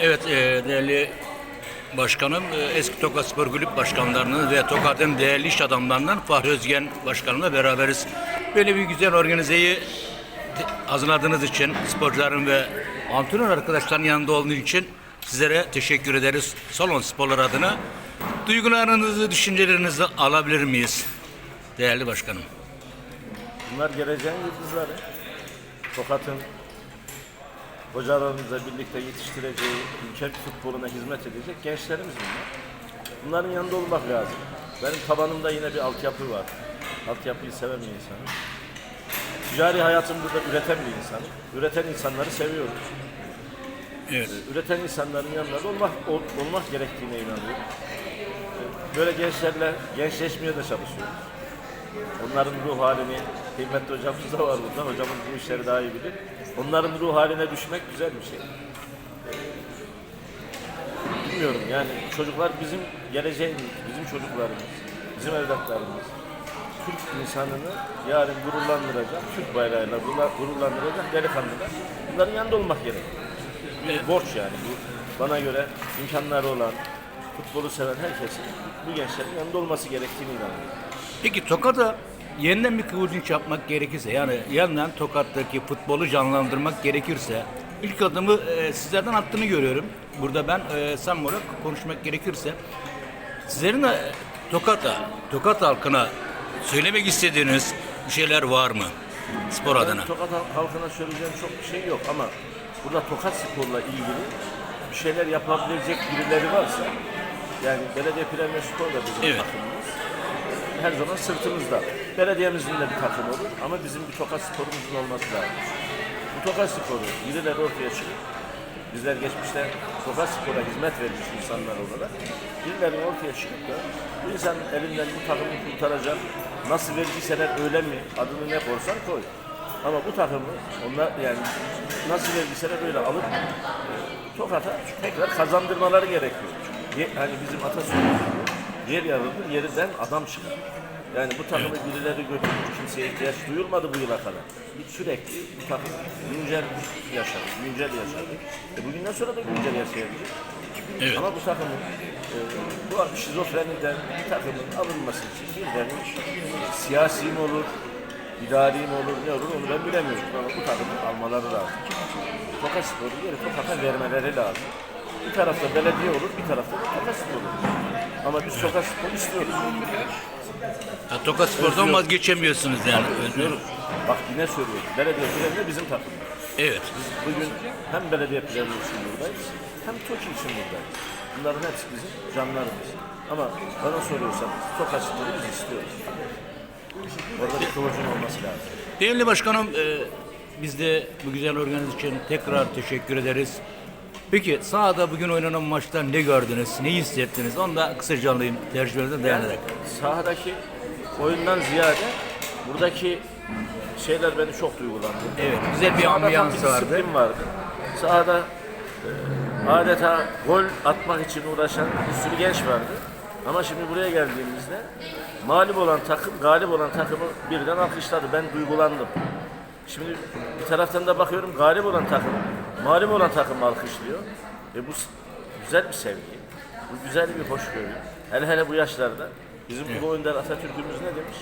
Evet e, değerli başkanım e, eski Tokat Spor Kulüp başkanlarının ve Tokat'ın değerli iş adamlarından Fahri Özgen başkanımla beraberiz. Böyle bir güzel organizeyi hazırladığınız için sporcuların ve antrenör arkadaşların yanında olduğunuz için sizlere teşekkür ederiz. Salon Sporlar adına duygularınızı, düşüncelerinizi alabilir miyiz? Değerli başkanım. Bunlar geleceğin yıldızları. Tokat'ın hocalarımızla birlikte yetiştireceği ülke futboluna hizmet edecek gençlerimiz bunlar. Bunların yanında olmak lazım. Benim tabanımda yine bir altyapı var. Altyapıyı seven bir insanım. Ticari hayatımda da üreten bir insanım. Üreten insanları seviyorum. Evet. Üreten insanların yanında da olmak, ol- olmak gerektiğine inanıyorum. Böyle gençlerle gençleşmeye de çalışıyoruz. Onların ruh halini, kıymetli hocamız da var burada. Hocamız bu işleri daha iyi bilir. Onların ruh haline düşmek güzel bir şey. Bilmiyorum yani çocuklar bizim geleceğimiz, bizim çocuklarımız, bizim evlatlarımız. Türk insanını yarın gururlandıracak, Türk bayrağıyla gururla- gururlandıracak delikanlılar. Bunların yanında olmak gerek. Bir borç yani bu. Bana göre imkanları olan, futbolu seven herkesin bu gençlerin yanında olması gerektiğini inanıyorum. Peki Tokat'a yeniden bir kıvılcım yapmak gerekirse yani yeniden Tokat'taki futbolu canlandırmak gerekirse ilk adımı e, sizlerden attığını görüyorum. Burada ben e, sam olarak konuşmak gerekirse sizlerin de Tokat'a, Tokat halkına söylemek istediğiniz bir şeyler var mı spor adına? Tokat hal- halkına söyleyeceğim çok bir şey yok ama burada Tokat Spor'la ilgili bir şeyler yapabilecek birileri varsa yani Belediye Premier Spor da bizim Evet. takımımız. Her zaman sırtımızda. Belediyemizin de bir takım olur ama bizim bir Tokat Spor'umuzun olması lazım. Bu Tokat Spor'u birileri ortaya çıkıp bizler geçmişte Tokat Spor'a hizmet vermiş insanlar olarak birileri ortaya çıkıp da bu insanın elinden bu takımı kurtaracak nasıl verdiyseler öyle mi adını ne koysan koy. Ama bu takımı onlar yani nasıl verdiyseler öyle alıp e, Tokat'a tekrar kazandırmaları gerekiyor. Ye- Hani bizim atasözümüz yer yarıldı, yerinden adam çıkar. Yani bu takımı birileri götürmüş, kimseye ihtiyaç duyulmadı bu yıla kadar. Biz sürekli bu takım güncel yaşadık, güncel yaşadık. E bugünden sonra da güncel yaşayabiliriz. Evet. Ama bu takımın e, bu şizofreniden bir takımın alınması için birilerinin siyasi mi olur, idari mi olur, ne olur onu ben bilemiyorum. Ama bu takımı almaları lazım. Tokat Spor'u geri Tokat'a vermeleri lazım. Bir tarafta belediye olur, bir tarafta da Tokat Spor olur. Ama biz Tokat Spor istiyoruz. Ha, Tokat Spor'dan vazgeçemiyorsunuz yani. Özlüyoruz. Bak yine söylüyorum. Belediye Premier bizim takımımız. Evet. Bugün hem belediye Premier için buradayız, hem TOKİ için buradayız. Bunların hepsi bizim canlarımız. Ama bana soruyorsanız Tokat Spor'u biz istiyoruz. Orada bir kıvılcım olması lazım. Değerli başkanım, e, biz de bu güzel organizasyon için tekrar teşekkür ederiz. Peki sahada bugün oynanan maçta ne gördünüz, ne hissettiniz? Onu da kısaca alayım tecrübelerine dayanarak. Sahadaki oyundan ziyade buradaki şeyler beni çok duygulandırdı. Evet, güzel bir Sahada tam ambiyans vardı. disiplin vardı. Sahada e, adeta gol atmak için uğraşan bir sürü genç vardı. Ama şimdi buraya geldiğimizde mağlup olan takım, galip olan takımı birden alkışladı. Ben duygulandım. Şimdi bir taraftan da bakıyorum galip olan takım, mağlup olan takım alkışlıyor. Ve bu güzel bir sevgi. Bu güzel bir hoşgörü. Hele hele bu yaşlarda. Bizim bu oyunda Atatürk'ümüz ne demiş?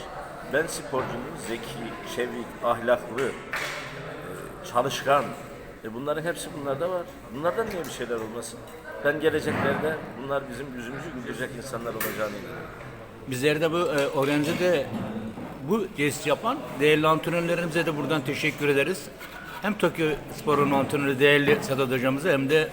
Ben sporcunun zeki, çevik, ahlaklı, çalışkan. E bunların hepsi bunlarda var. Bunlardan niye bir şeyler olmasın? Ben geleceklerde bunlar bizim yüzümüzü güldürecek insanlar olacağını inanıyorum. Bizler de bu e, organizede bu jest yapan değerli antrenörlerimize de buradan teşekkür ederiz. Hem Tokyo Spor'un antrenörü değerli Sedat hocamıza hem de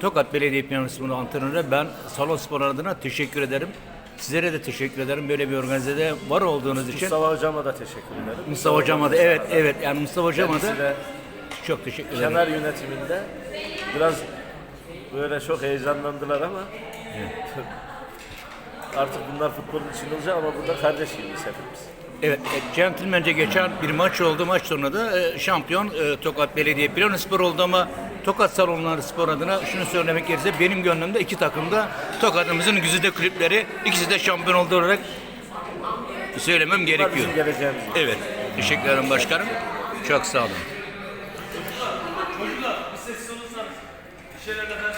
Tokat Belediye Piyanosu'nun antrenörü ben Salon Spor adına teşekkür ederim. Sizlere de teşekkür ederim böyle bir organizede var olduğunuz için. Mustafa Hocama da teşekkür ederim. Mustafa hocama da evet evet yani Mustafa hocama da çok teşekkür ederim. kenar yönetiminde biraz böyle çok heyecanlandılar ama artık bunlar futbolun içinde olacak ama burada kardeş gibiyiz hepimiz. Evet, e, centilmence geçen bir maç oldu. Maç sonunda e, şampiyon e, Tokat Belediye Planospor oldu ama Tokat Salonları Spor adına şunu söylemek gerekirse benim gönlümde iki takım da Tokat'ımızın güzide kulüpleri ikisi de şampiyon oldu olarak söylemem gerekiyor. bizim geleceğimiz. Evet, teşekkür ederim başkanım. Çok sağ olun. şeyler de ben.